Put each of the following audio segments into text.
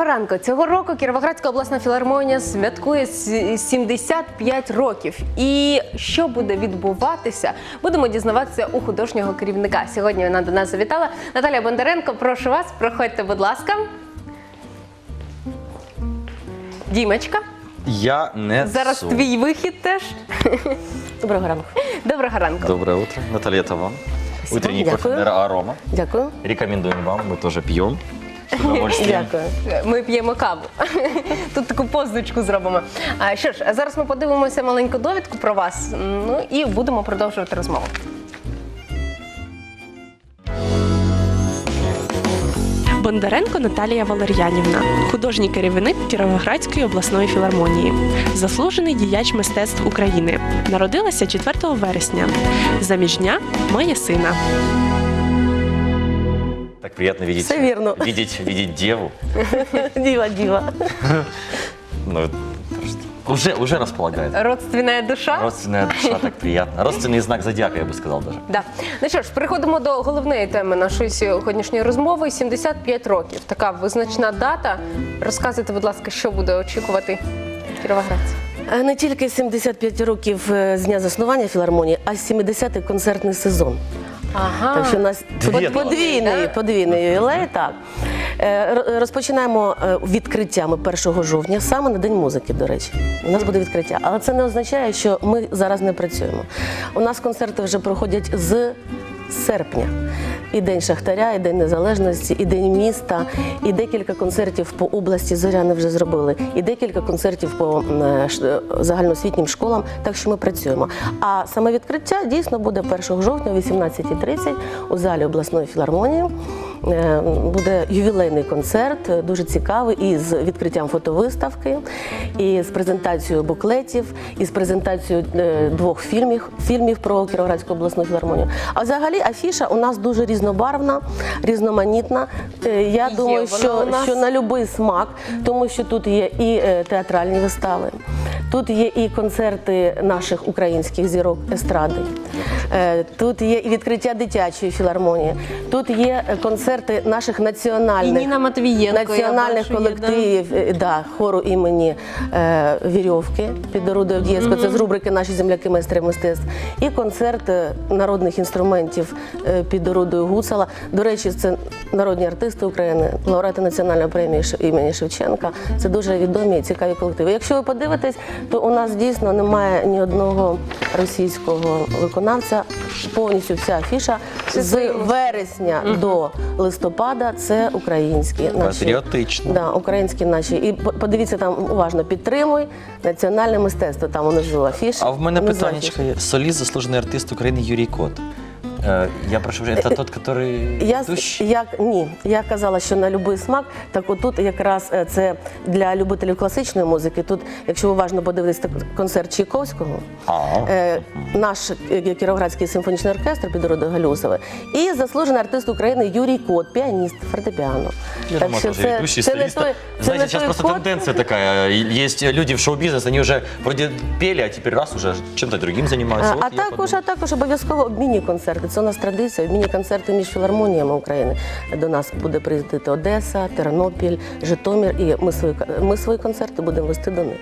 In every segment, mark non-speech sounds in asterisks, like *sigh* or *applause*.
Доброго ранку. Цього року Кіровоградська обласна філармонія святкує 75 років. І що буде відбуватися, будемо дізнаватися у художнього керівника. Сьогодні вона до нас завітала. Наталія Бондаренко, прошу вас, проходьте, будь ласка. Дімочка, Я не зараз су. твій вихід теж. Доброго ранку. Доброго ранку. Доброе утро. Наталья, это вам. Утренний кофе Арома. Дякую. Рекомендуем вам, мы тоже пьем. Удовольствием. Дякую. Ми п'ємо каву. *laughs* Тут таку позначку зробимо. А що ж, а зараз ми подивимося маленьку довідку про вас. Ну і будемо продовжувати розмову. Бондаренко Наталія Валер'янівна, художній керівник Кіровоградської обласної філармонії, заслужений діяч мистецтв України. Народилася 4 вересня. Заміжня має сина. Так приятно видеть, Все верно. видеть, видеть деву. *laughs* Діва, діва. Ну, уже, уже располагает. Родственна душа. Родственная душа, так *laughs* приятно. Родственный знак зодиака, я бы сказал даже. Да. Ну що ж, переходимо до головної теми нашої сьогоднішньої розмови. 75 років. Така визначна дата. Розказуйте, будь ласка, що буде очікувати кіровоградців. Е, Не тільки 75 років е, з дня заснування філармонії, а 70-й концертний сезон. Ага. Так що у нас Дві подвійний, подвійний ювілей. Так. Е, Розпочинаємо е, відкриттями 1 жовтня, саме на День музики, до речі. У нас буде відкриття. Але це не означає, що ми зараз не працюємо. У нас концерти вже проходять з серпня. І День Шахтаря, і День Незалежності, і День міста, і декілька концертів по області Зоряни вже зробили, і декілька концертів по м, е, загальноосвітнім школам, так що ми працюємо. А саме відкриття дійсно буде 1 жовтня о 18.30 у залі обласної філармонії. Е, Буде ювілейний концерт, е, дуже цікавий, і з відкриттям фотовиставки, і з презентацією буклетів, і з презентацією е, двох фільмів, фільмів про Кіровоградську обласну філармонію. А взагалі афіша у нас дуже різнобарвна, різноманітна. Я Є думаю, що, нас. що на будь-який смак, тому що тут є і театральні вистави, тут є і концерти наших українських зірок естради, тут є і відкриття дитячої філармонії, тут є е, концерти наших національних національних бачу, є, колективів е, да, хору імені е, Вірьовки під орудою Дієспо, це з рубрики Наші земляки майстри мистецтв. І концерт е, народних інструментів е, під орудою Гуцала. До речі, це народні артисти України, лауреати національної премії імені Шевченка. Це дуже відомі і цікаві колективи. Якщо ви подивитесь, то у нас дійсно немає ні одного російського виконавця. Повністю вся афіша з вересня до листопада це українські наші Патріотично. Да, українські наші. І по- подивіться там уважно, підтримуй національне мистецтво. Там внизу афіша. А в мене питання є. Соліст, заслужений артист України Юрій Кот. Е, Я прошу, вже, це тот, який Я, як, ні, я казала, що на будь-який смак, так отут якраз е, це для любителів класичної музики. Тут, якщо уважно подивитися так, концерт Чайковського, А. е, наш е, Кіровоградський симфонічний оркестр під родою Галюсове, і заслужений артист України Юрій Кот, піаніст, фортепіано. Я думаю, тоже ведущий, солист. це Знаете, не сейчас просто кот. тенденция такая. Есть люди в шоу-бизнес, они уже вроде пели, а теперь раз уже чем-то другим занимаются. А, Вот а я також, подумал. а також обов'язково обмінні концерти. Це у нас традиція. Обмінні концерти між філармоніями України. До нас буде приїздити Одеса, Тернопіль, Житомир. І ми свої ми свої концерти будемо вести до них.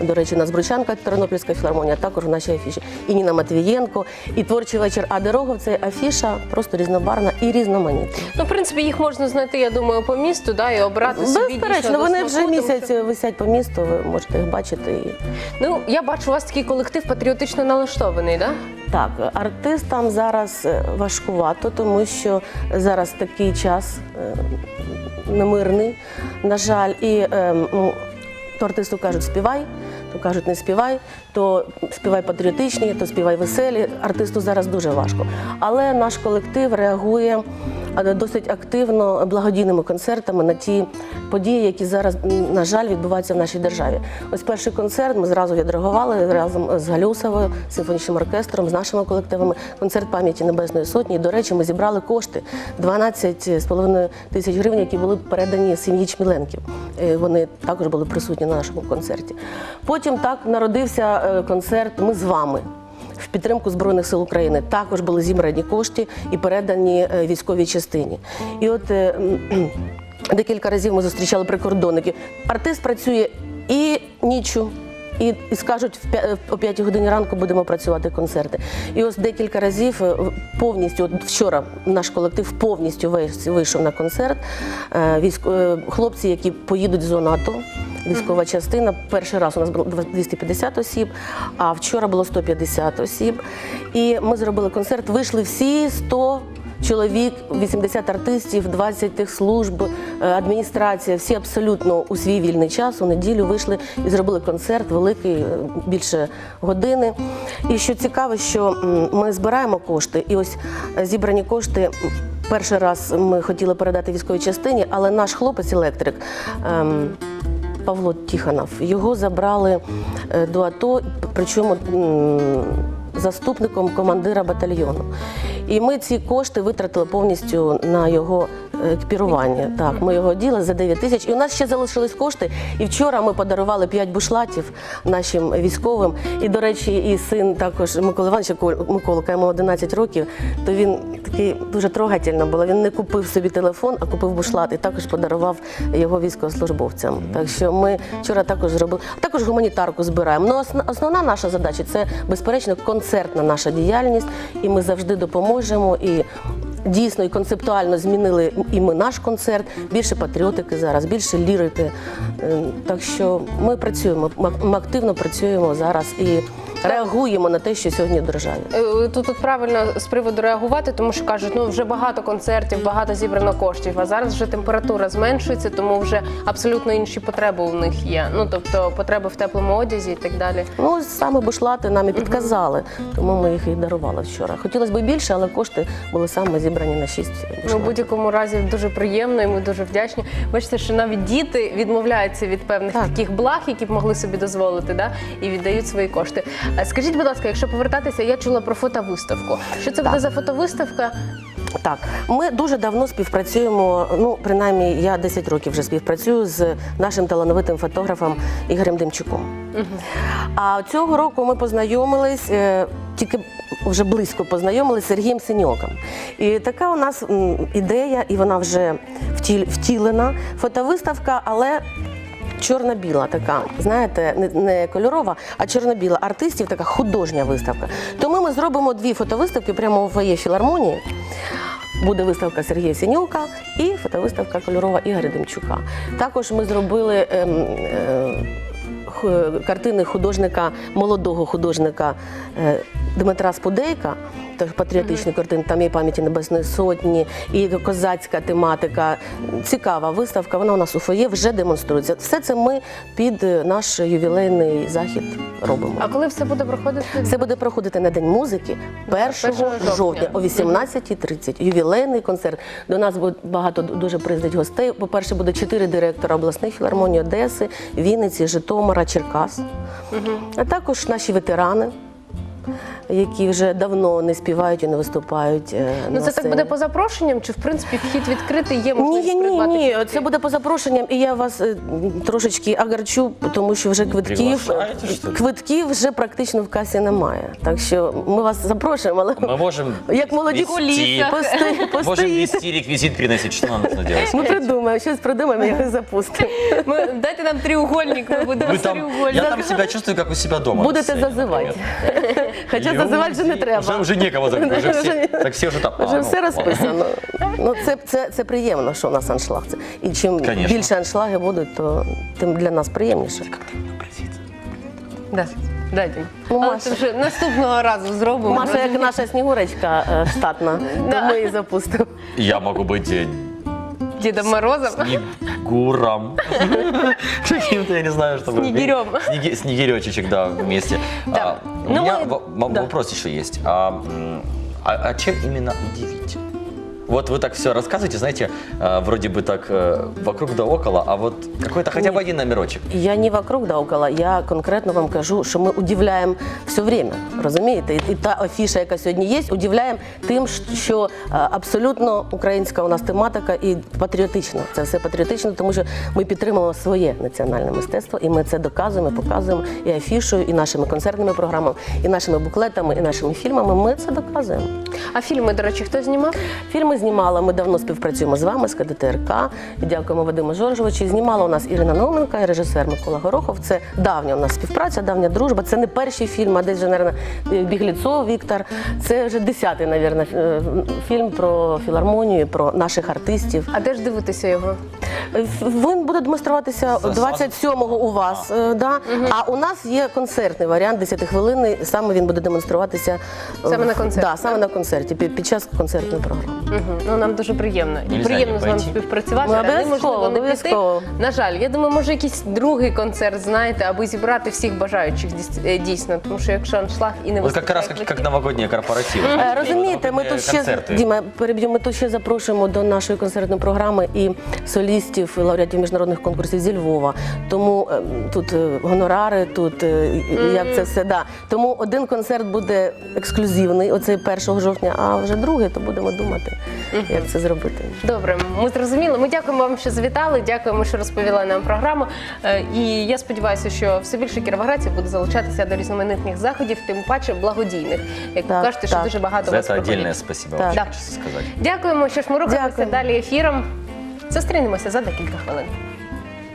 До речі, у нас Бручанка, Тернопільська філармонія, також в нашій афіші. І Ніна Матвієнко, і творчий вечір А Дорогов. Це афіша просто різнобарна і різноманітна. Ну, в принципі, їх можна знайти, я думаю, по місту, да, і обрати собі. Безперечно, вони вже місяць що- висять по місту. Ви можете їх бачити. І... Ну, я бачу, у вас такий колектив патріотично налаштований, да? Так, артистам зараз е, важкувато, тому що зараз такий час е, немирний, на жаль, і е, ну, то артисту кажуть співай, то кажуть не співай, то співай патріотичні, то співай веселі. Артисту зараз дуже важко. Але наш колектив реагує досить активно благодійними концертами на ті події, які зараз, на жаль, відбуваються в нашій державі. Ось перший концерт ми зразу відреагували разом з Галюсовою, симфонічним оркестром, з нашими колективами. Концерт пам'яті Небесної Сотні. І, до речі, ми зібрали кошти 12,5 тисяч гривень, які були передані сім'ї Чміленків. Е, Вони також були присутні на нашому концерті. Потім так народився е, концерт Ми з вами. В підтримку Збройних сил України також були зібрані кошти і передані е, військовій частині. І от е, Декілька разів ми зустрічали прикордонників. Артист працює і нічу. І, і скажуть, в о 5 годині ранку будемо працювати концерти. І ось декілька разів е, повністю, от вчора наш колектив повністю вийшов на концерт. Е, е, Хлопці, які поїдуть в зону АТО, військова частина. Перший раз у нас було 250 осіб, а вчора було 150 осіб. І ми зробили концерт. Вийшли всі 100 чоловік, 80 артистів, 20 тих служб, е, адміністрація, всі абсолютно у свій вільний час у неділю вийшли і зробили концерт великий, е, більше години. І що цікаво, що ми збираємо кошти, і ось е, зібрані кошти. Перший раз ми хотіли передати військовій частині, але наш хлопець електрик. ем, Павло Тіханов. Його забрали е, до АТО, причому заступником командира батальйону. І ми ці кошти витратили повністю на його екіпірування. Так, ми його діли за 9 тисяч. І у нас ще залишились кошти. І вчора ми подарували 5 бушлатів нашим військовим. І, до речі, і син також Микола Іванович, Миколка, йому 11 років, то він такий дуже трогательно було. Він не купив собі телефон, а купив бушлат і також подарував його військовослужбовцям. Так що ми вчора також зробили. Також гуманітарку збираємо. Ну, осн- основна наша задача це безперечно концертна наша діяльність, і ми завжди допоможемо. І дійсно і концептуально змінили і ми наш концерт. Більше патріотики зараз, більше лірики. Е, Так що ми працюємо, ми активно працюємо зараз і реагуємо на те, що сьогодні в державі. Е, Тут, тут правильно з приводу реагувати, тому що кажуть, ну вже багато концертів, багато зібрано коштів. А зараз вже температура зменшується, тому вже абсолютно інші потреби у них є. Ну тобто потреби в теплому одязі і так далі. Ну, саме бушлати нам і підказали, тому ми їх і дарували вчора. Хотілося б більше, але кошти були саме зібрані на шість Ну, в будь-якому разі дуже приємно, і ми дуже вдячні. Бачите, що навіть діти відмовляються від певних Так. таких благ, які б могли собі дозволити, да? і віддають свої кошти. А Скажіть, будь ласка, якщо повертатися, я чула про фотовиставку. Що це буде за фотовиставка? Так, ми дуже давно співпрацюємо. Ну, принаймні, я 10 років вже співпрацюю з нашим талановитим фотографом Ігорем Демчуком. А цього року ми познайомились. е, Тільки вже близько познайомилися з Сергієм Синьоком. І така у нас ідея, і вона вже втілена. Фотовиставка, але чорно-біла така, знаєте, не, не кольорова, а чорно-біла. Артистів така художня виставка. Тому ми зробимо дві фотовиставки прямо у фоє філармонії. Буде виставка Сергія Сіньовка і фотовиставка кольорова Ігоря Демчука. Також ми зробили ем, е, картини художника, молодого художника е, Дмитра Спудейка. Патріотичні картини, там є пам'яті Небесної Сотні, і козацька тематика. Цікава виставка, вона у нас у фоє вже демонструється. Все це ми під е, наш ювілейний захід робимо. А коли все буде проходити? Це буде проходити на День музики 1 1 жовтня, жовтня. о 18.30. Ювілейний концерт. До нас буде багато дуже приїздить гостей. По-перше, буде чотири директора обласних філармоній Одеси, Вінниці, Житомира, Черкас. А також наші ветерани. Які вже давно не співають і не виступають. е, Ну на це так буде по запрошенням, чи в принципі вхід відкритий є Ні, можливість ні, ні, придбати ні. квитки? Це буде по запрошенням, і я вас е, трошечки агарчу, тому що вже квитків, приглашаєте, що ли? квитків вже практично в касі немає. Так що ми вас запрошуємо, але Мы можем як молоді вести- пости- Можем постоїте. вести реквизит приносить. Что нам нужно делать? Ми придумаємо, щось придумаємо, якось запустимо. Ми дайте нам треугольник, ми будемо Вы там, треугольник. я там себя чувствую, как у себя дома. Будете сцене, например. Хоча зазивати вже не Уже, треба. уже некого зазывать. Уже все, так все уже *laughs* там. Вже ну, все розписано. Ну це, це, це приємно, що у нас аншлаг. Це. І чим Конечно. більше аншлаги будуть, то тим для нас приємніше. Да. Дайте. Ну, Але Маша. це вже наступного разу зробимо. Маша, як наша снігурочка е, штатна, *laughs* то ми її запустимо. Я могу быть Дідом Морозом. Снегуром. *laughs* Каким-то, я не знаю, что Снегирем. Снеги- Снегиречечек, да, вместе. Да. А, У Ну, меня вопрос еще есть. А а- а чем именно удивить? Вот вы так все рассказываете, знаете, э, вроде бы так э, вокруг да около, а вот какой-то хотя бы Нет. один номерочек. Я не вокруг да около, я конкретно вам кажу, що ми удивляємо все время. Розумієте? І, і та афіша, яка сьогодні є, удивляємо тим, що е, абсолютно українська у нас тематика і патріотична. Це все патріотично, тому що ми підтримуємо своє національне мистецтво, і ми це доказуємо, показуємо і афішою, і нашими концертними програмами, і нашими буклетами, і нашими фільмами. Ми це доказуємо. А фільми, до речі, хто знімав? Фільми знімала. Ми давно співпрацюємо з вами, з КДТРК. Дякуємо Вадиму Жоржовичу. Знімала у нас Ірина Науменка і режисер Микола Горохов. Це давня у нас співпраця, давня дружба. Це не перший фільм, а десь вже, мабуть, Бігліцов Віктор. Це вже десятий, мабуть, фільм про філармонію, про наших артистів. А де ж дивитися його? Він буде демонструватися За- 27-го у вас, е, да? а у нас є концертний варіант 10 хвилин. Саме він буде демонструватися е, Саме на концерті, Да, саме на концерті під, під час концертної програми. Мгм. Ну нам дуже приємно. І Нельзя приємно не з вами пойти. співпрацювати. Ну, але обов'язково, неможливо не піти. обов'язково. На жаль, я думаю, може якийсь другий концерт, знаєте, аби зібрати всіх бажаючих дійс- е, дійсно. Тому що якщо аншлаг і не Вот как вистачає раз как, квитків- как новогодние корпоративы. Е, Розумієте, ми тут ще концерты. Діма, переб'ю, ми тут ще запрошуємо до нашої концертної програми і солістів, і лауреатів міжнародних конкурсів зі Львова. Тому е, тут е, гонорари, тут е, як це все да. Тому один концерт буде ексклюзивний, оцей 1 жовтня, а вже другий, то будемо думати, як це зробити. Добре, ми зрозуміли. Ми дякуємо вам, що завітали. Дякуємо, що розповіли нам програму. І я сподіваюся, що все більше кіровоградців буде залучатися до різноманітних заходів, тим паче благодійних. Як ви Так, кажете, що так. дуже багато За вас это проходить. спасибо Так. вам Да. Дякуємо, що ж ми рухаємося Дякую. далі ефіром. Зустрінемося за декілька хвилин.